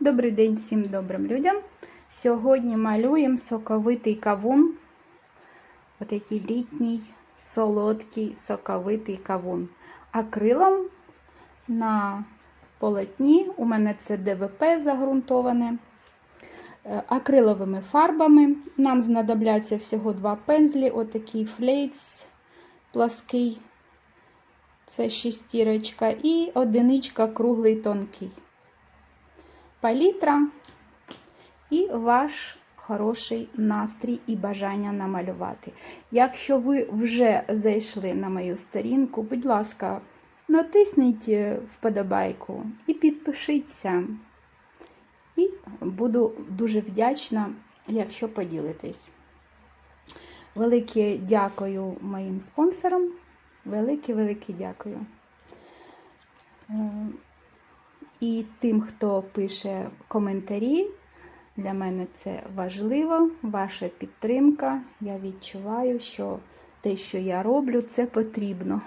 Добрий день всім добрим людям. Сьогодні малюємо соковитий кавун. Отакий літній, солодкий, соковитий кавун. Акрилом на полотні. У мене це ДВП загрунтоване. Е, Акриловими фарбами. Нам знадобляться всього два пензлі. Отакий флейц плаский. Це шестірочка. І одиничка круглий тонкий палітра і ваш хороший настрій і бажання намалювати. Якщо ви вже зайшли на мою сторінку, будь ласка, натисніть вподобайку і підпишіться. І буду дуже вдячна, якщо поділитесь. Велике дякую моїм спонсорам. Велике-велике дякую. І тим, хто пише коментарі, для мене це важливо, ваша підтримка. Я відчуваю, що те, що я роблю, це потрібно.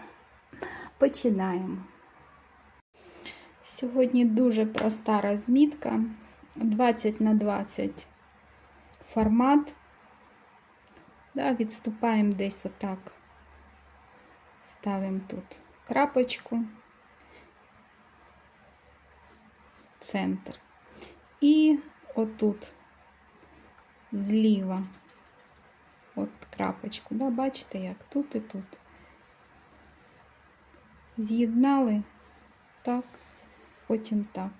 Починаємо. Сьогодні дуже проста розмітка. 20 на 20 формат. Да, Відступаємо десь отак. Ставимо тут крапочку. Центр. І отут зліва, от крапочку, да, бачите, як тут і тут. З'єднали так, потім так.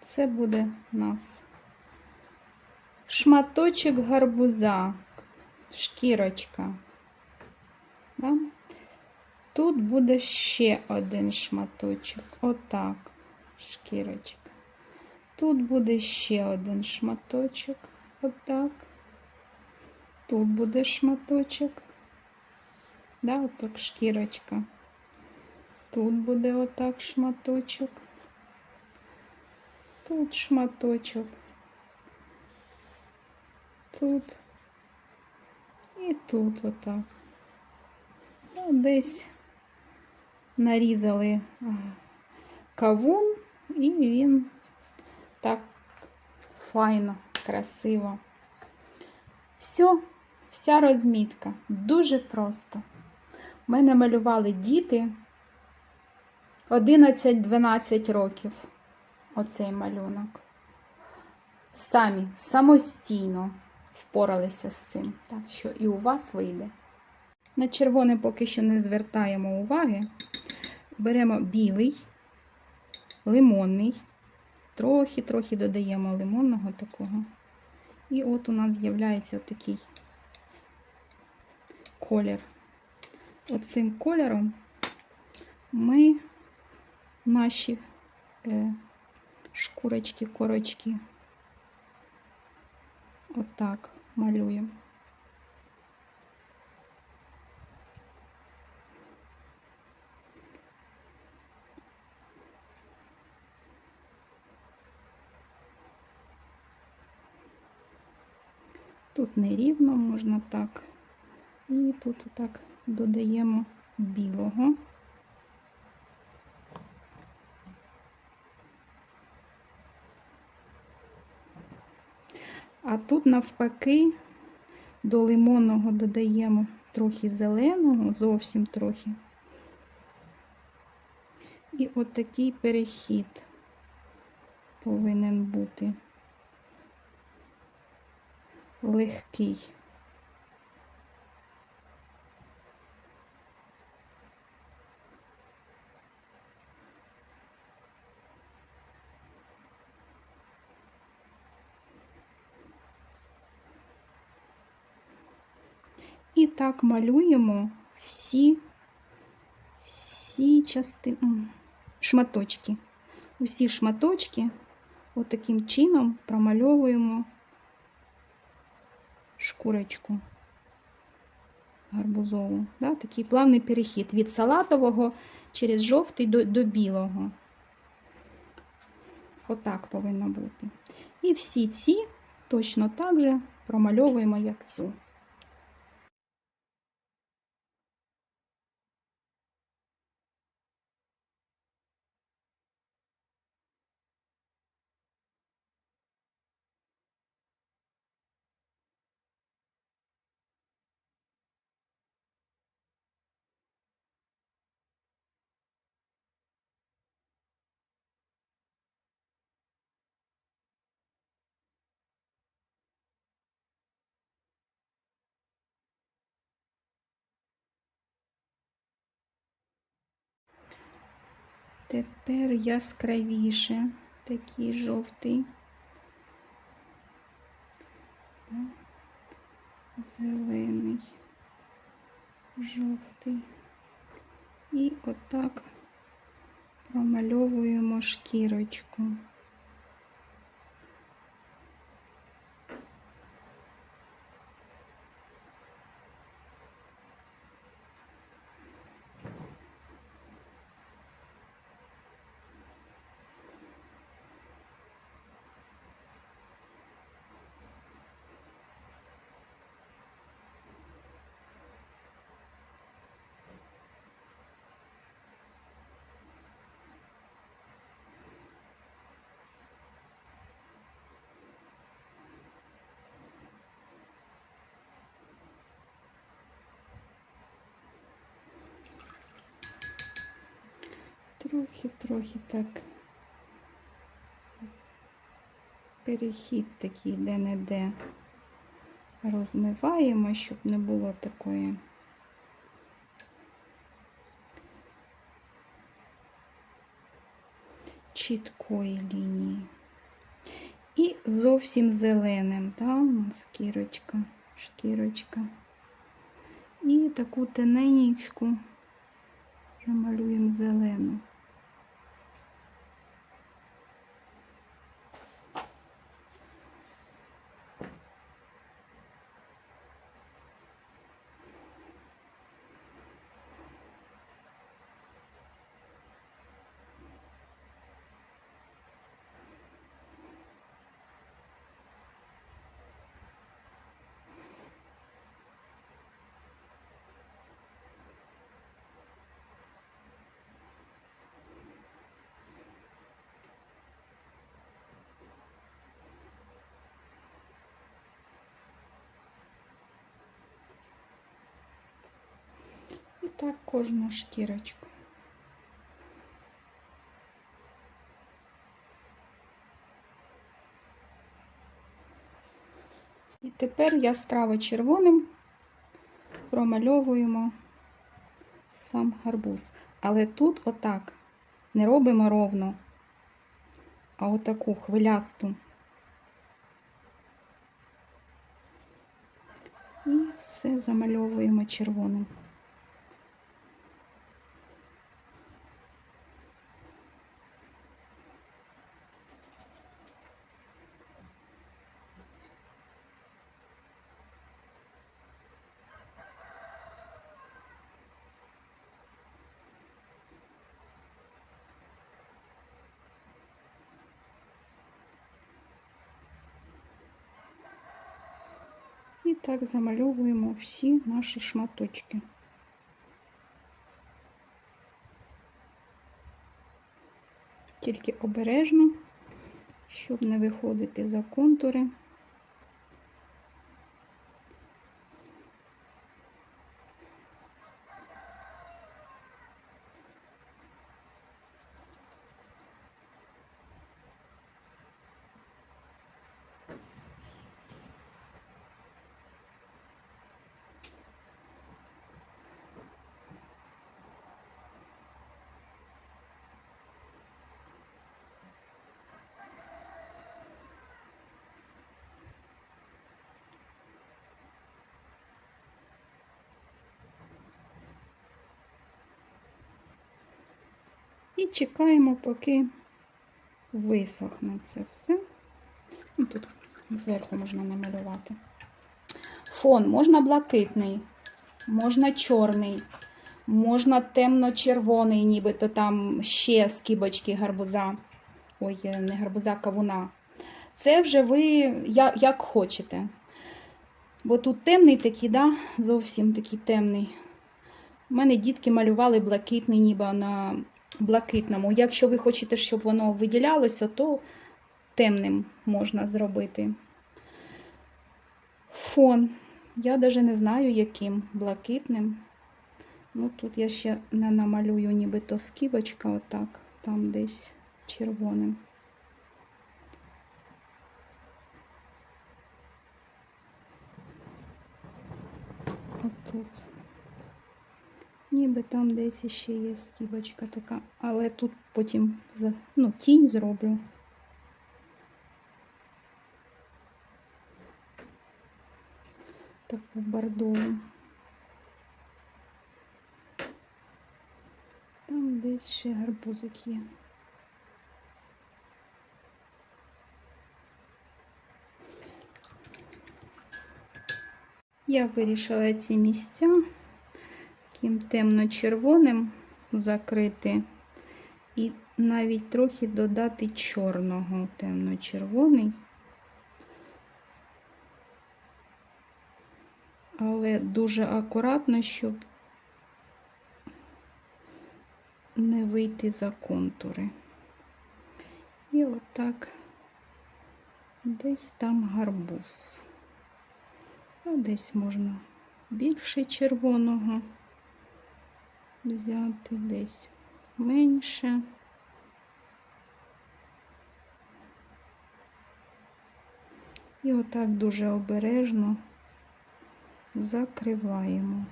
Це буде у нас шматочок гарбуза, шкірочка. Да? Тут буде ще один шматочок. Отак, шкірочка. Тут буде ще один шматочок. Отак. Тут буде шматочок. Да, отак шкірочка. Тут буде отак шматочок. Тут шматочок. Тут. І тут отак. Ну, десь нарізали кавун, і він файно, красиво. Все, вся розмітка. Дуже просто. У мене малювали діти 11-12 років. Оцей малюнок. Самі самостійно впоралися з цим. Так що і у вас вийде. На червоне поки що не звертаємо уваги. Беремо білий, лимонний. Трохи-трохи додаємо лимонного такого. І от у нас з'являється такий колір. Оцим кольором ми наші е, шкурочки, корочки отак малюємо. Нерівно можна так. І тут отак додаємо білого. А тут, навпаки, до лимонного додаємо трохи зеленого, зовсім трохи. І от такий перехід повинен бути. Легкий. І так малюємо всі, всі частини, шматочки. Усі шматочки отаким чином промальовуємо шкурочку гарбузову. Да? Такий плавний перехід від салатового через жовтий до, до білого. Отак повинно бути. І всі ці точно так же промальовуємо, як цю. Тепер яскравіше такий жовтий. Зелений, жовтий. І отак промальовуємо шкірочку. Трохи-трохи так. Перехід такий де-не-де розмиваємо, щоб не було такої. Чіткої лінії. І зовсім зеленим, да, шкірочка, шкірочка. І таку тоненечку намалюємо зелену. І так кожну шкірочку. І тепер яскраво червоним промальовуємо сам гарбуз. Але тут отак не робимо ровно, а отаку хвилясту. І все замальовуємо червоним. І так замальовуємо всі наші шматочки. Тільки обережно, щоб не виходити за контури. І чекаємо, поки висохне це все. Ну, Тут зверху можна намалювати. Фон можна блакитний, можна чорний, можна темно-червоний, нібито там ще скибочки гарбуза. Ой, не гарбуза, кавуна. Це вже ви як, як хочете. Бо тут темний такий, да? зовсім такий темний. У мене дітки малювали блакитний, ніби на блакитному. Якщо ви хочете, щоб воно виділялося, то темним можна зробити. Фон. Я навіть не знаю, яким блакитним. Ну, тут я ще не намалюю, нібито скибочка, отак, там десь червоним. Отут. Ніби там десь ще є стівочка така, але тут потім ну, тінь зроблю. Таку бордову. Там десь ще гарбузик є. Я вирішила ці місця таким темно-червоним закрити і навіть трохи додати чорного темно-червоний. Але дуже акуратно, щоб не вийти за контури. І отак десь там гарбуз. А десь можна більше червоного взяти, десь менше. І отак дуже обережно закриваємо.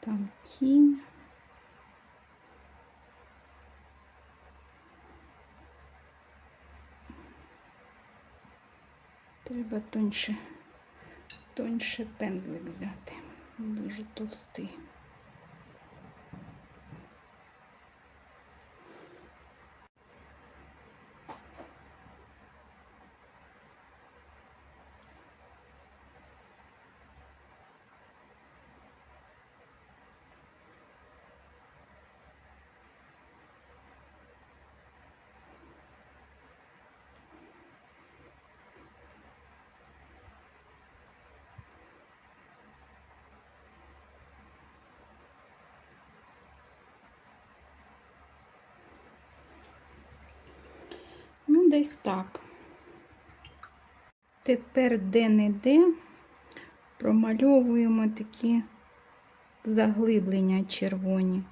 Там тінь. Треба тоньше, тоньше пензлик взяти. Дуже товстий. Ну, десь так. Тепер де-не-де промальовуємо такі заглиблення червоні.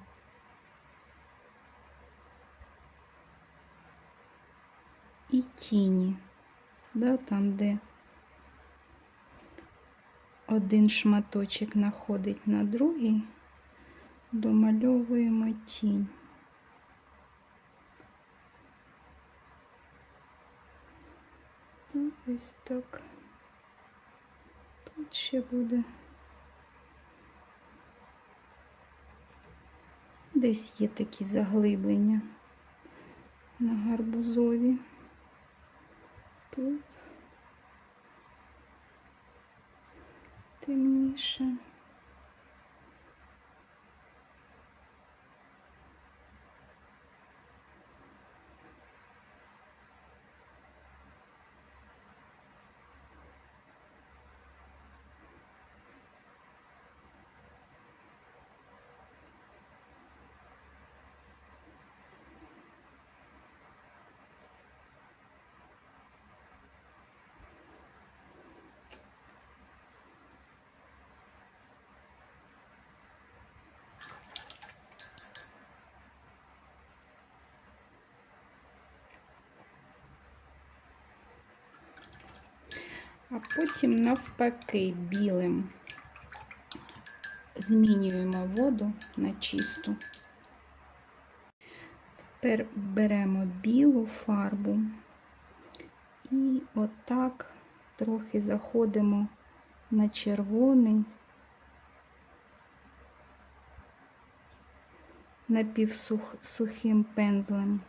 І тіні, да, там, де один шматочок находить на другий, домальовуємо тінь. Ось так. Тут ще буде. Десь є такі заглиблення на гарбузові. Тут темніше. А потім навпаки білим змінюємо воду на чисту. Тепер беремо білу фарбу і отак трохи заходимо на червоний, напівсухим пензлем.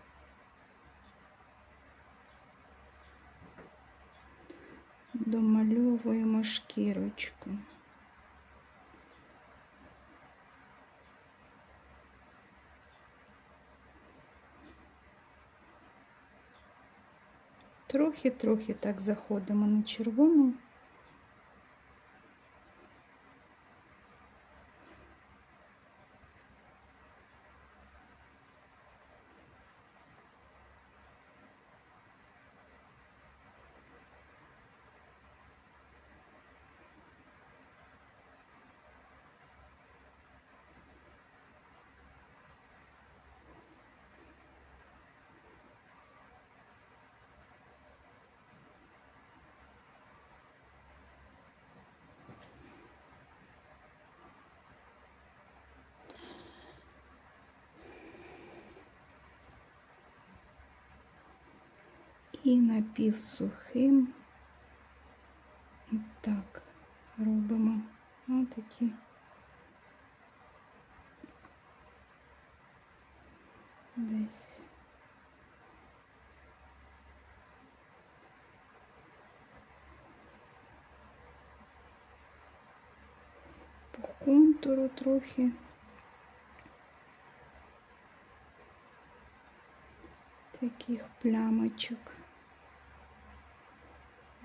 Домальовуємо шкірочку. Трохи-трохи так заходимо на червону. І напівсухим. Так, робимо отакі. Десь. По контуру трохи. Таких плямочок.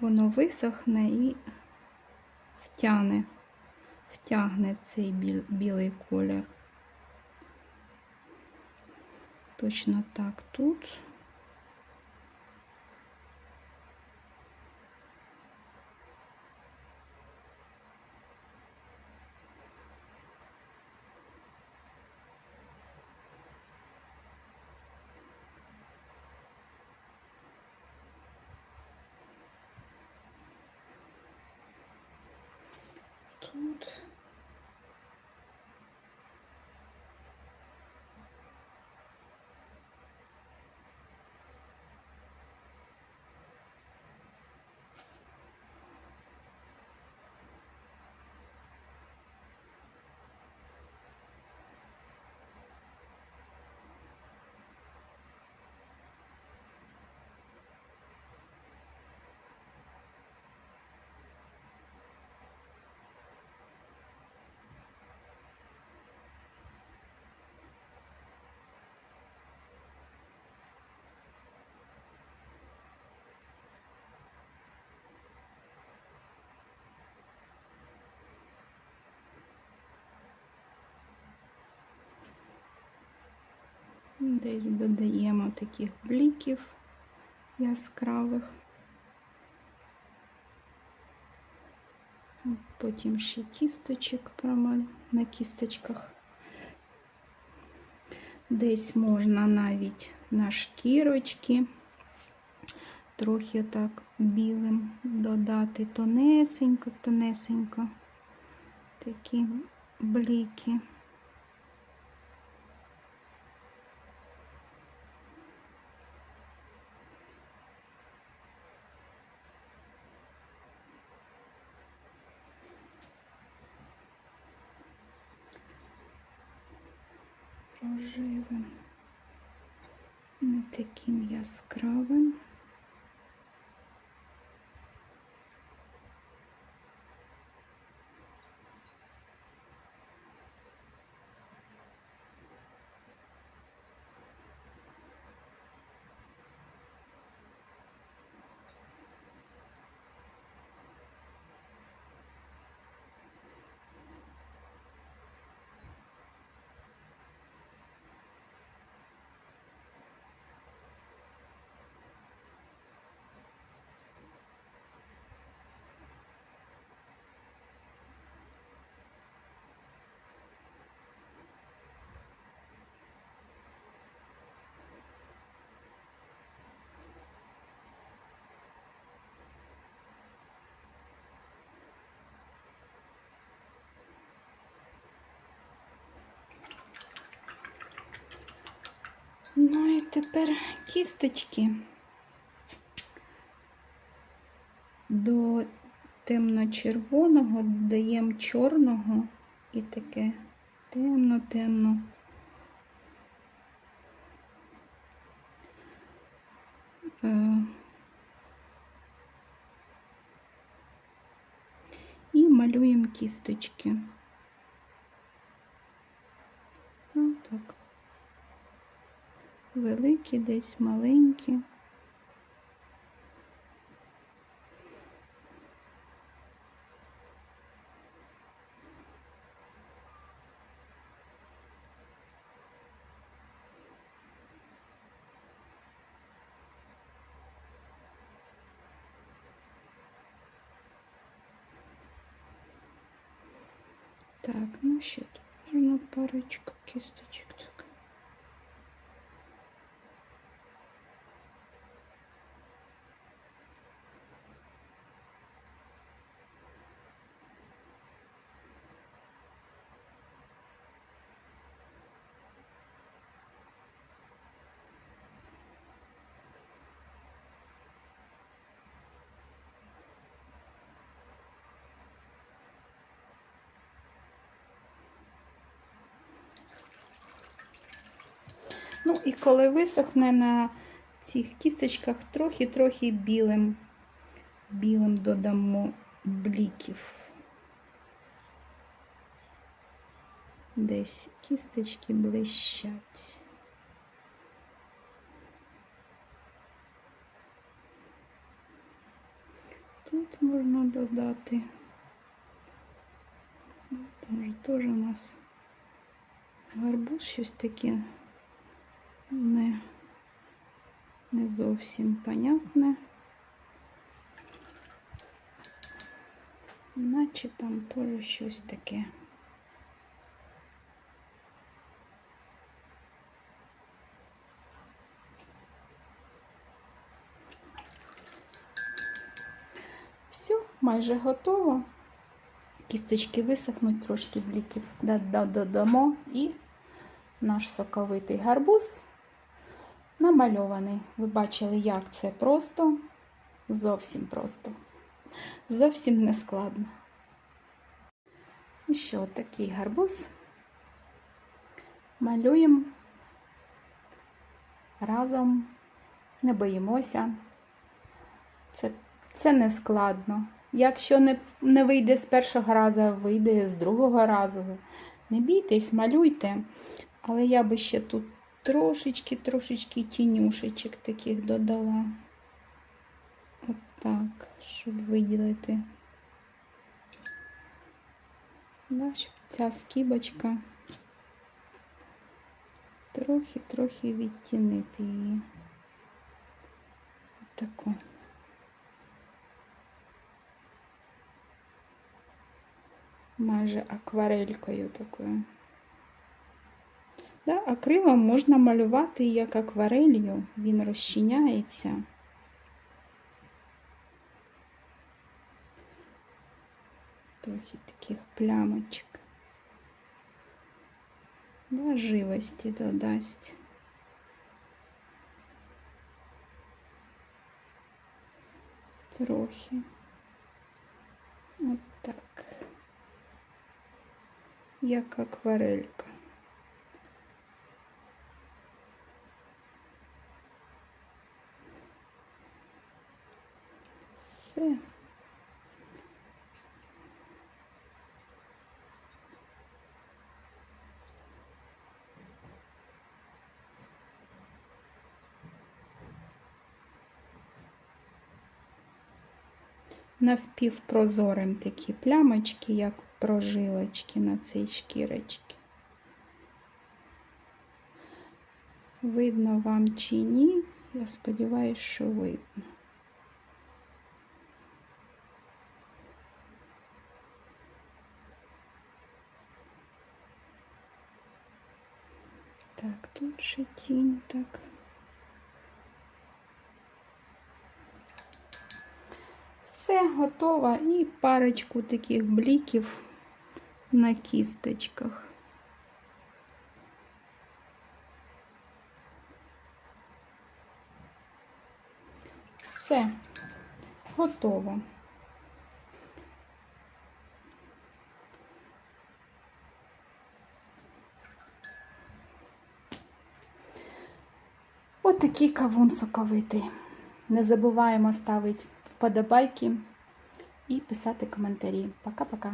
Воно висохне і втягне, втягне цей біл- білий колір. Точно так тут. Десь додаємо таких бліків яскравих. Потім ще кісточок промаль на кісточках. Десь можна навіть на шкірочки трохи так білим додати тонесенько, тонесенько такі бліки. рожевим, не таким яскравим. Ну і тепер кісточки до темно-червоного додаємо чорного і таке темно-темно. Е, І малюємо кісточки. Отак. Великі, десь маленькі. Так, ну ще тут можна парочку і коли висохне на цих кісточках трохи-трохи білим, білим додамо бліків. Десь кісточки блищать. Тут можна додати. Там же теж у нас гарбуз щось таке не, не зовсім понятне. Наче там теж щось таке. Все, майже готово. Кісточки висохнуть, трошки бліків да- да- додамо і наш соковитий гарбуз намальований. Ви бачили, як це просто, зовсім просто, зовсім не складно. І що, такий гарбуз малюємо разом, не боїмося. Це, це не складно. Якщо не, не вийде з першого разу, вийде з другого разу. Не бійтесь, малюйте. Але я би ще тут трошечки, трошечки тінюшечок таких додала. От так, щоб виділити. Да, щоб ця скибочка трохи-трохи відтінити її. Отаку. Майже акварелькою такою. Да, акрилом можна малювати як акварелью, він розчиняється. Трохи таких плямочок. Да, живості додасть. Трохи. От так. Як акварелька. Навпівпрозорим такі плямочки, як прожилочки на цій шкірочці. Видно вам чи ні? Я сподіваюся, що видно. Так, тут ще тінь, так. Все готово і парочку таких бліків на кісточках. Все готово. Отакий кавун соковитий. Не забуваємо ставити вподобайки і писати коментарі. Пока-пока.